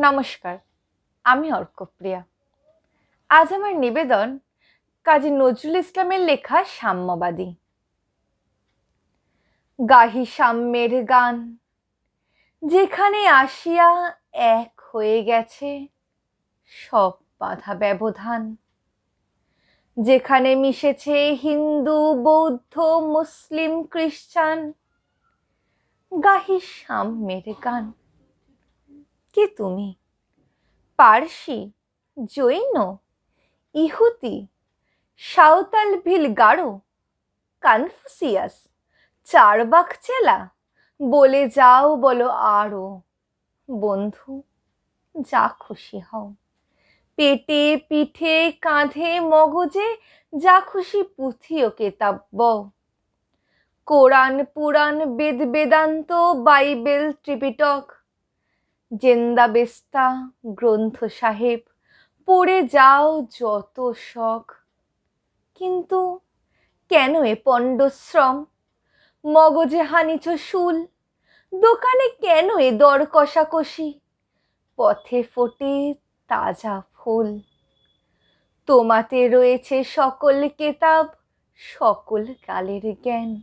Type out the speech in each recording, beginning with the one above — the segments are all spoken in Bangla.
নমস্কার, আমি অর্কপ্রিয়া। আজ আমার নিবেদন কাজী নজরুল ইসলামের লেখা সাম্যবাদী। গাহি সাম্যের গান, যেখানে আসিয়া এক হয়ে গেছে সব বাধা ব্যবধান। যেখানে মিশেছে হিন্দু, বৌদ্ধ, মুসলিম, খ্রিস্টান, গাহি সাম্যের গান। কে তুমি? পার্সি, জৈন ইহুতি সাঁওতাল ভিল গাঢ় কনফুসিয়াস, চারবাক চেলা, বলে যাও বলো আরও। বন্ধু, যা খুশি হও। পেটে পিঠে কাঁধে মগজে যা খুশি পুঁথিও কেতাব্য। Quran Purana Veda Vedanta, Bible Tripitaka Zend Avesta Granth Sahib, পড়ে যাও যত শখ। কিন্তু কেন এ পণ্ডশ্রম? মগজে হানিছ শুল, দোকানে কেন এ দর কষাকষি? পথে ফোটে তাজা ফুল। তোমাতে রয়েছে সকল কেতাব, সকল কালের জ্ঞান।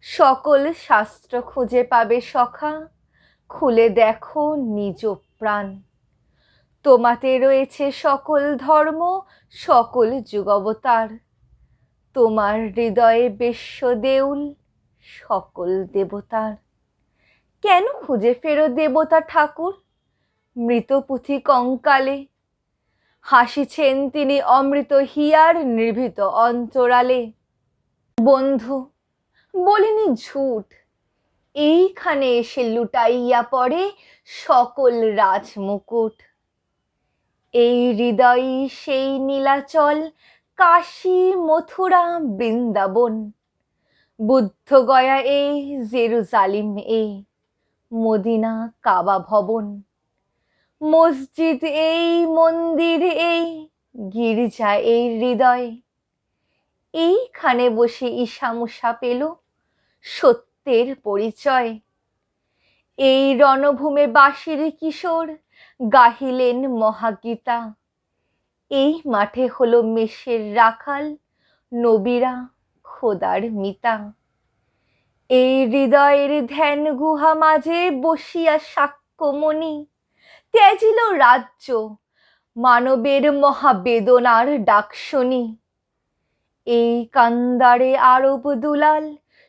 সকল শাস্ত্র খুঁজে পাবে সখা খুলে দেখো নিজ প্রাণ। তোমাতে রয়েছে সকল ধর্ম, সকল যুগবতার। তোমার হৃদয়ে বেশ্য দেউল, সকল দেবতার। কেন খুঁজে ফেরো দেবতা ঠাকুর? মৃত পুঁথি কঙ্কালে। হাসিছেন তিনি অমৃত হিয়ার নির্ভীত অন্তরালে। বন্ধু, বলিনি ঝুট এইখানে এসে লুটাইয়া পড়ে সকল রাজমুকুট। এই হৃদয়ই সেই নীলাচল, কাশী, মথুরা, বৃন্দাবন। বুদ্ধ গয়া এই জেরুজালিম এই মদিনা কাবা ভবন। মসজিদ এই, মন্দির এই, গির্জা এই হৃদয়। এইখানে বসে ঈশামুষা পেল সত্যের পরিচয়। এই রণভূমে বাসির কিশোর গাহিলেন মহাগীতা। এই মাঠে হলো মেষের রাখাল, নবীরা, খোদার মিতা। এই হৃদয়ের ধ্যান গুহা মাঝে বসিয়া সাক্ষ্যমণি। ত্যাজিল রাজ্য, মানবের মহাবেদনার ডাক শুনি এই কান্দারে আরব দুলাল